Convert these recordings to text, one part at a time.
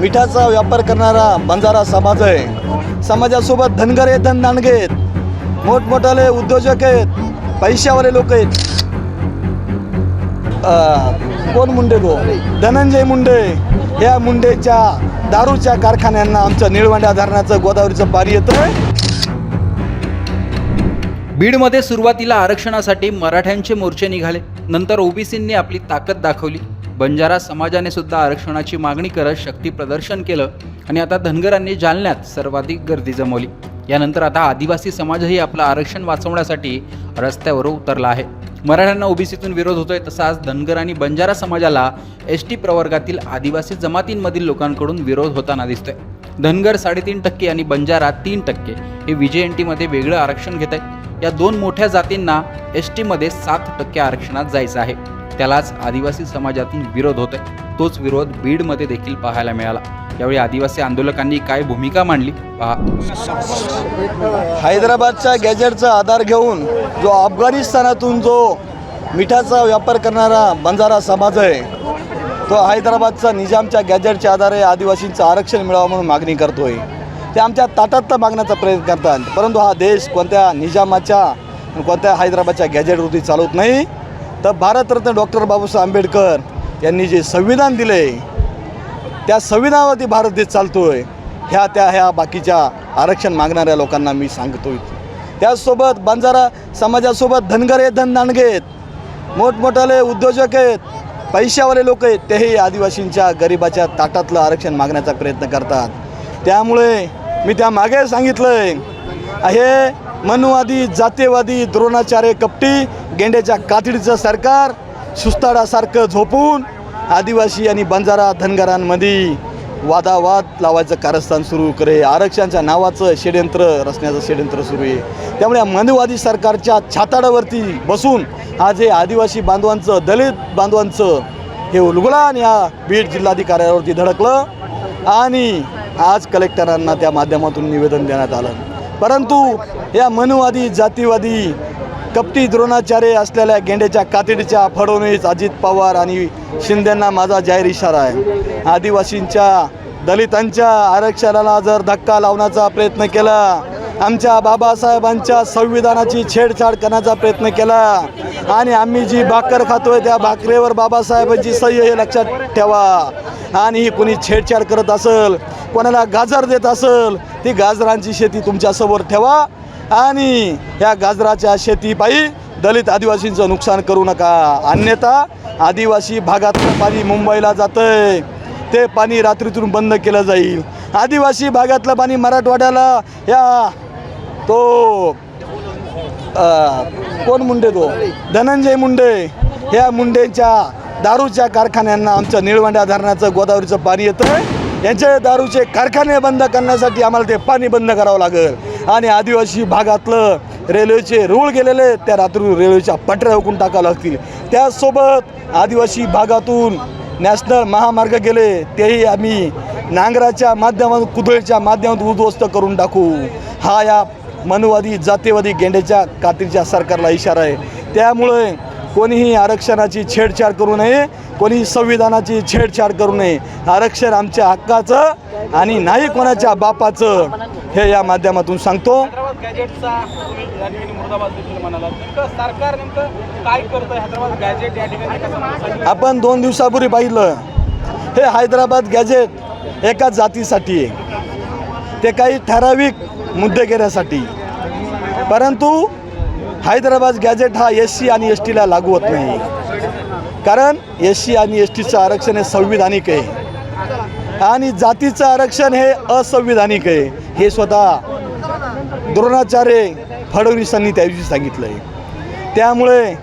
मिठाचा व्यापार करणारा बंजारा समाज आहे. समाजासोबत धनगर आहेत धनदांडगे आहेत. मोठमोठाले उद्योजक आहेत. पैशावाले लोक आहेत. कोण मुंडे गो? धनंजय मुंडे. या मुंडेच्या दारूच्या कारखान्यांना आमचं निळवंड्या धरणाचं गोदावरीचं पाणी येतं बीडमध्ये सुरुवातीला आरक्षणासाठी मराठ्यांचे मोर्चे निघाले. नंतर ओबीसींनी आपली ताकद दाखवली. बंजारा समाजाने सुद्धा आरक्षणाची मागणी करत शक्ती प्रदर्शन केलं आणि आता धनगरांनी जालन्यात सर्वाधिक गर्दी जमवली. यानंतर आता आदिवासी समाजही आपलं आरक्षण वाचवण्यासाठी रस्त्यावर उतरला आहे. मराठ्यांना ओबीसीतून विरोध होतोय तसाच धनगर आणि बंजारा समाजाला एस टी प्रवर्गातील आदिवासी जमातींमधील लोकांकडून विरोध होताना दिसतोय. धनगर साडेतीन टक्के आणि बंजारा तीन टक्के हे विजय एन टीमध्ये वेगळं आरक्षण घेत आहे या दोन मोठ्या जातींना एस टीमध्ये सात टक्के आरक्षणात जायचं आहे. त्यालाच आदिवासी समाजातून विरोध होतोय. तोच विरोध बीडमध्ये देखील पाहायला मिळाला. यावेळी आदिवासी आंदोलकांनी काय भूमिका मांडली? पहा. हैदराबादच्या गॅजेटचा आधार घेऊन जो अफगाणिस्तानातून जो मिठाचा व्यापार करणारा बंजारा समाज आहे तो हैदराबादचा निजामच्या गॅजेटच्या आधारे आदिवासींचं आरक्षण मिळावं म्हणून मागणी करतोय. ते आमच्या ताटात मागण्याचा प्रयत्न करतात. परंतु हा देश कोणत्या निजामाच्या कोणत्या हैदराबादच्या गॅजेटवरती चालवत नाही तर भारतरत्न डॉक्टर बाबासाहेब आंबेडकर यांनी जे संविधान दिले त्या संविधानावरती भारत देश चालतो आहे ह्या त्या ह्या बाकीच्या आरक्षण मागणाऱ्या लोकांना मी सांगतोय. त्याचसोबत बंजारा समाजासोबत धनगर आहेत धनदांडगे आहेत मोठमोठाले उद्योजक आहेत पैशावाले लोक आहेत तेही आदिवासींच्या गरिबाच्या ताटातलं आरक्षण मागण्याचा प्रयत्न करतात. त्यामुळे मी त्या मागे सांगितलं आहे हे मनुवादी जातीयवादी द्रोणाचार्य कपटी गेंड्याच्या कातडीचं सरकार सुस्ताडासारखं झोपून आदिवासी आणि बंजारा धनगरांमध्ये वादावाद लावायचं कारस्थान सुरू करे. आरक्षणाच्या नावाचं षडयंत्र रचण्याचं षडयंत्र सुरू आहे. त्यामुळे मनुवादी सरकारच्या छाताडावरती बसून आज हे आदिवासी बांधवांचं दलित बांधवांचं हे उलगुलान या बीड जिल्हाधिकाऱ्यावरती धडकलं आणि आज कलेक्टरांना त्या माध्यमातून निवेदन देण्यात आलं. परंतु या मनुवादी जातीवादी कपटी द्रोणाचार्य असलेल्या गेंड्याच्या कातडीच्या फडणवीस अजित पवार आणि शिंदेंना माझा जाहीर इशारा आहे. आदिवासींच्या दलितांच्या आरक्षणाला जर धक्का लावण्याचा प्रयत्न केला आमच्या बाबासाहेबांच्या संविधानाची छेडछाड करण्याचा प्रयत्न केला आणि आम्ही जी भाकर खातोय त्या भाकरीवर बाबासाहेबांची सह्य हे लक्षात ठेवा. आणि ही कोणी छेडछाड करत असेल कोणाला गाजर देत असेल ती गाजरांची शेती तुमच्यासमोर ठेवा. आणि या गाजराच्या शेतीपायी दलित आदिवासींचं नुकसान करू नका. अन्यथा आदिवासी भागातलं पाणी मुंबईला जातंय. ते पाणी रात्रीतून बंद केलं जाईल. आदिवासी भागातलं पाणी मराठवाड्याला या तो कोण मुंडे तो? धनंजय मुंडे. ह्या मुंडेंच्या दारूच्या कारखान्यांना आमचं निळवंड्या धरणाचं गोदावरीचं पाणी येतं यांचे दारूचे कारखाने बंद करण्यासाठी आम्हाला ते पाणी बंद करावं लागेल. आणि आदिवासी भागातलं रेल्वेचे रूळ गेलेले त्या रात्री रेल्वेच्या पटऱ्या हुकून टाकावं लागतील. त्याचसोबत आदिवासी भागातून नॅशनल महामार्ग गेले. तेही आम्ही नांगराच्या माध्यमातून कुदळीच्या माध्यमातून उद्ध्वस्त करून टाकू. हा या मनुवादी जातीवादी गेंड्याच्या कात्रीच्या सरकारला इशारा आहे. त्यामुळे कोणीही आरक्षणाची छेडछाड करू नये कोणी संविधानाची छेडछाड करू नये. आरक्षण आमच्या हक्काचं आणि नाही कोणाच्या बापाचं हे या माध्यमातून सांगतो? आपण दोन दिवसापूर्वी पाहिलं. हे हैदराबाद गॅजेट एका जातीसाठी आहे. ते काही ठराविक मुद्दे घेण्यासाठी. परंतु हैदराबाद गॅजेट हा एस सी आणि एस टीला लागू होत नाही. कारण एस सी आणि एस टीचं आरक्षण हे संविधानिक आहे. आणि जातीचं आरक्षण हे असंविधानिक आहे. हे स्वतः द्रोणाचार्य फडणवीसांनी त्या दिवशी सांगितलं आहे त्यामुळे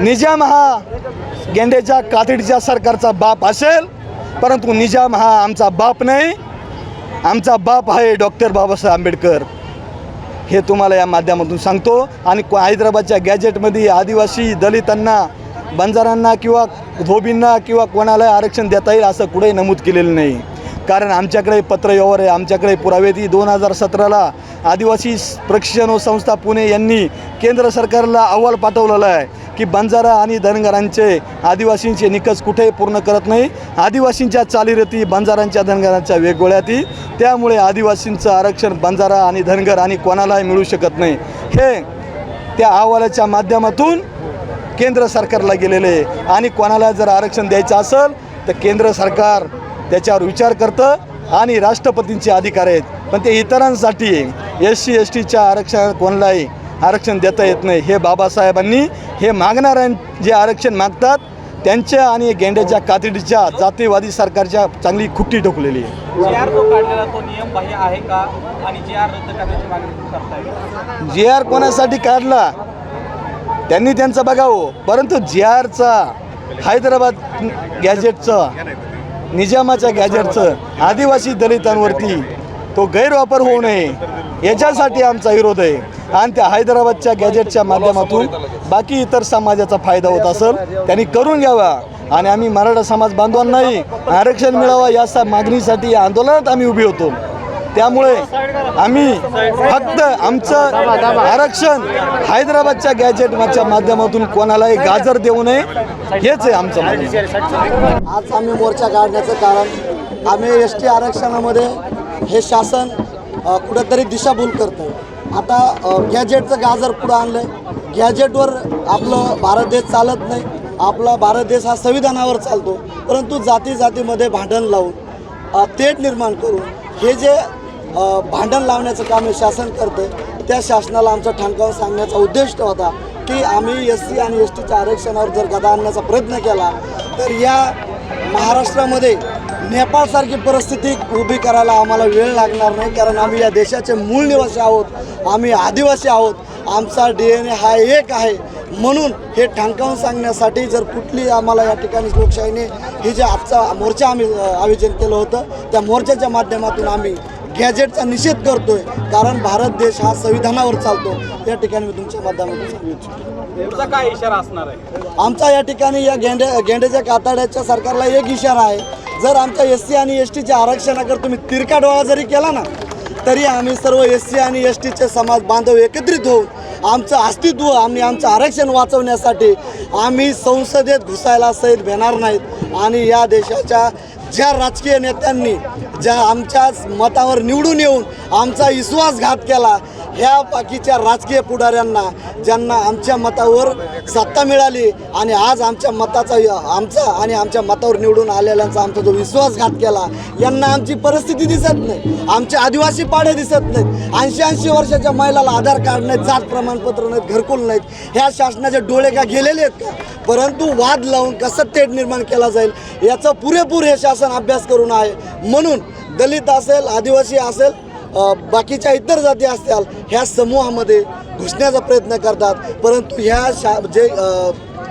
निजाम हा गेंड्याच्या कातडीच्या सरकारचा बाप असेल परंतु निजाम हा आमचा बाप नाही. आमचा बाप आहे डॉक्टर बाबासाहेब आंबेडकर. हे तुम्हाला या माध्यमातून सांगतो. आणि हैदराबादच्या गॅजेटमध्ये आदिवासी दलितांना बंजारांना किंवा धोबींना किंवा कोणाला आरक्षण देता येईल असं कुठेही नमूद केलेलं नाही. कारण आमच्याकडे पत्रव्यवहार आहे. आमच्याकडे पुरावे दोन हजार सतराला आदिवासी प्रशिक्षण संस्था पुणे यांनी केंद्र सरकारला अहवाल पाठवलेला आहे. की बंजारा आणि धनगरांचे आदिवासींचे निकष कुठेही पूर्ण करत नाही. आदिवासींच्या चालीरीती बंजारांच्या धनगरांच्या वेगवेगळ्या ती त्यामुळे आदिवासींचं आरक्षण बंजारा आणि धनगर आणि कोणालाही मिळू शकत नाही. हे त्या अहवालाच्या माध्यमातून केंद्र सरकारला गेलेले आहे. आणि कोणाला जर आरक्षण द्यायचं असेल तर केंद्र सरकार त्याच्यावर विचार करतं आणि राष्ट्रपतींचे अधिकार आहेत. पण ते इतरांसाठी एस सी एस टीच्या आरक्षण कोणालाही आरक्षण देता येत नाही. हे बाबासाहेबांनी हे मागणाऱ्यां जे आरक्षण मागतात त्यांच्या आणि गेंड्याच्या कातडीच्या जातीवादी सरकारच्या चांगली खुट्टी ठोकलेली आहे. जे आर कोणासाठी काढला त्यांनी त्यांचं बघावं. परंतु जी आरचा हैदराबाद गॅजेटचं निजामाच्या गॅजेटचं आदिवासी दलितांवरती तो गैरवापर होऊ नये. याच्यासाठी आमचा विरोध आहे. आणि त्या हैदराबादच्या गॅजेटच्या माध्यमातून बाकी इतर समाजाचा फायदा होत असेल त्यांनी करून घ्यावा. आणि आम्ही मराठा समाज बांधवांनाही आरक्षण मिळावं या सा- मागणीसाठी या आंदोलनात आम्ही उभी होतो. त्यामुळे आम्ही फक्त आमचं आरक्षण हैदराबादच्या गॅजेटच्या माध्यमातून कोणालाही गाजर देऊ नये हेच आहे आमचं आज आम्ही मोर्चा काढण्याचं कारण आम्ही एस टी आरक्षणामध्ये हे शासन कुठंतरी दिशाभूल करतं आता गॅजेटचं गाजर पुढं आणलं आहे गॅजेटवर आपलं भारत देश चालत नाही. आपला भारत देश हा संविधानावर चालतो. परंतु जाती जातीमध्ये भांडण लावून तेट निर्माण करून हे जे भांडण लावण्याचं काम हे शासन करतं त्या शासनाला आमचा ठणकावून सांगण्याचा उद्देश होता की आम्ही एस सी आणि एस टीच्या आरक्षणावर जर गदा आणण्याचा प्रयत्न केला तर या महाराष्ट्रामध्ये नेपाळसारखी परिस्थिती उभी करायला आम्हाला वेळ लागणार नाही कारण आम्ही या देशाचे मूळ निवासी आहोत. आम्ही आदिवासी आहोत. आमचा डी एन ए हा एक आहे. म्हणून हे ठणकावून सांगण्यासाठी जर कुठली आम्हाला या ठिकाणी लोकशाहीने हे जे आजचा मोर्चा आम्ही आयोजन केलं होतं त्या मोर्चाच्या माध्यमातून आम्ही गॅजेटचा निषेध करतोय. कारण भारत देश हा संविधानावर चालतो. या ठिकाणी मी तुमच्या माध्यमातून सांगू इच्छितो. काय इशारा असणार आहे? आमचा या ठिकाणी या गेंडे गेंड्याच्या कातड्याच्या सरकारला एक इशारा आहे. जर आमच्या एस सी आणि एस टीच्या आरक्षणाकडे तुम्ही तिरका डोळा जरी केला ना तरी आम्ही सर्व एस सी आणि एस टीचे समाज बांधव एकत्रित होऊन आमचं अस्तित्व आणि आमचं आरक्षण वाचवण्यासाठी आम्ही संसदेत घुसायला सहित भेणार नाहीत. आणि या देशाच्या ज्या राजकीय नेत्यांनी ज्या आमच्याच मतावर निवडून येऊन आमचा विश्वासघात केला ह्या बाकीच्या राजकीय पुढाऱ्यांना ज्यांना आमच्या मतावर सत्ता मिळाली आणि आज आमच्या मताचा आमचा आणि आमच्या मतावर निवडून आलेल्यांचा आमचा जो विश्वासघात केला यांना आमची परिस्थिती दिसत नाही. आमचे आदिवासी पाडे दिसत नाहीत. ऐंशी ऐंशी वर्षाच्या महिलाला आधार कार्ड नाहीत जात प्रमाणपत्र नाहीत घरकुल नाहीत. ह्या शासनाचे डोळे का गेलेले आहेत का? परंतु वाद लावून कसं तेढ निर्माण केला जाईल याचा पुरेपूर हे शासन अभ्यास करून आहे. म्हणून दलित असेल आदिवासी असेल बाकीच्या इतर जाती असतील ह्या समूहामध्ये घुसण्याचा प्रयत्न करतात. परंतु ह्या शा जे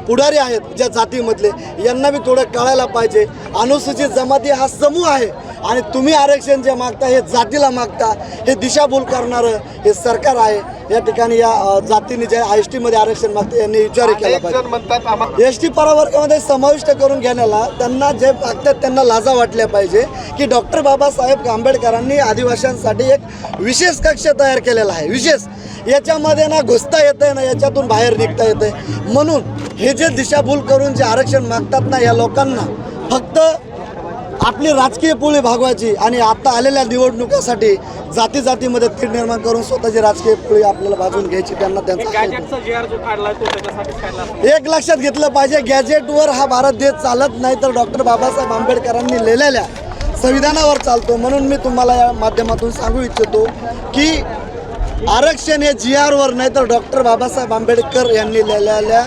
पुढारी आहेत ज्या जातीमधले यांना बी थोडं कळायला पाहिजे. अनुसूचित जमाती हा समूह आहे. आणि तुम्ही आरक्षण जे मागता हे जातीला मागता हे दिशाभूल करणारं हे सरकार आहे. या ठिकाणी या जातीने जे एस टीमध्ये आरक्षण मागते यांनी विचार केला पाहिजे. एस टी प्रवर्गामध्ये समाविष्ट करून घेण्याला त्यांना जे मागतात त्यांना लाजा वाटल्या पाहिजे की डॉक्टर बाबासाहेब आंबेडकरांनी आदिवासींसाठी एक विशेष कक्ष तयार केलेला आहे. विशेष. याच्यामध्ये ना घुसता येतं ना याच्यातून बाहेर निघता येतं म्हणून हे जे दिशाभूल करून जे आरक्षण मागतात ना या लोकांना फक्त आपली राजकीय पोळी भागवायची आणि आता आलेल्या निवडणुकासाठी जाती जातीमध्ये तीड निर्माण करून स्वतःची राजकीय पोळी आपल्याला भाजून घ्यायची त्यांना त्यांचा. एक लक्षात घेतलं पाहिजे गॅजेटवर हा भारत देश चालत नाही तर डॉक्टर बाबासाहेब आंबेडकरांनी लिहिलेल्या संविधानावर चालतो. म्हणून मी तुम्हाला या माध्यमातून सांगू इच्छितो की आरक्षण हे जी आरवर नाही तर डॉक्टर बाबासाहेब आंबेडकर यांनी लिहिलेल्या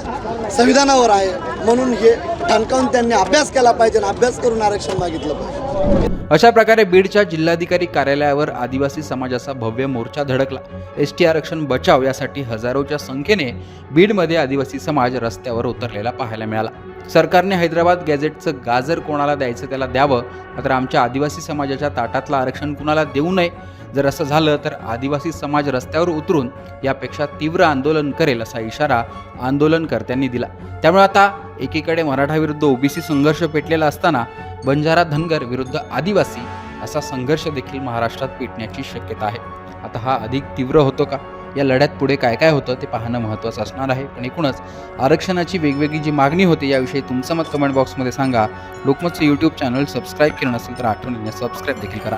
संविधानावर आहे. म्हणून हे ठणकावून त्यांनी अभ्यास केला पाहिजे आणि अभ्यास करून आरक्षण मागितलं पाहिजे. अशा प्रकारे बीडच्या जिल्हाधिकारी कार्यालयावर आदिवासी समाजाचा भव्य मोर्चा धडकला. एस टी आरक्षण बचाव यासाठी हजारोच्या संख्येने बीडमध्ये आदिवासी समाज रस्त्यावर उतरलेला पाहायला मिळाला. सरकारने हैदराबाद गॅझेटचं गाजर कोणाला द्यायचं त्याला द्यावं मात्र आमच्या आदिवासी समाजाच्या ताटातलं आरक्षण कुणाला देऊ नये? जर असं झालं तर आदिवासी समाज रस्त्यावर उतरून यापेक्षा तीव्र आंदोलन करेल असा इशारा आंदोलनकर्त्यांनी दिला. त्यामुळे आता एकीकडे मराठा विरुद्ध ओबीसी संघर्ष पेटलेला असताना बंजारा धनगर विरुद्ध आदिवासी असा संघर्ष देखील महाराष्ट्रात पेटण्याची शक्यता आहे. आता हा अधिक तीव्र होतो का? या लढ्यात पुढे काय काय होतं ते पाहणं महत्त्वाचं असणार आहे. पण एकूणच आरक्षणाची वेगवेगळी जी मागणी होती याविषयी तुमचं मत कमेंट बॉक्समध्ये सांगा. लोकमतचं यूट्यूब चॅनल सबस्क्राईब केलं नसेल तर आठवणीने सबस्क्राईब देखील करा.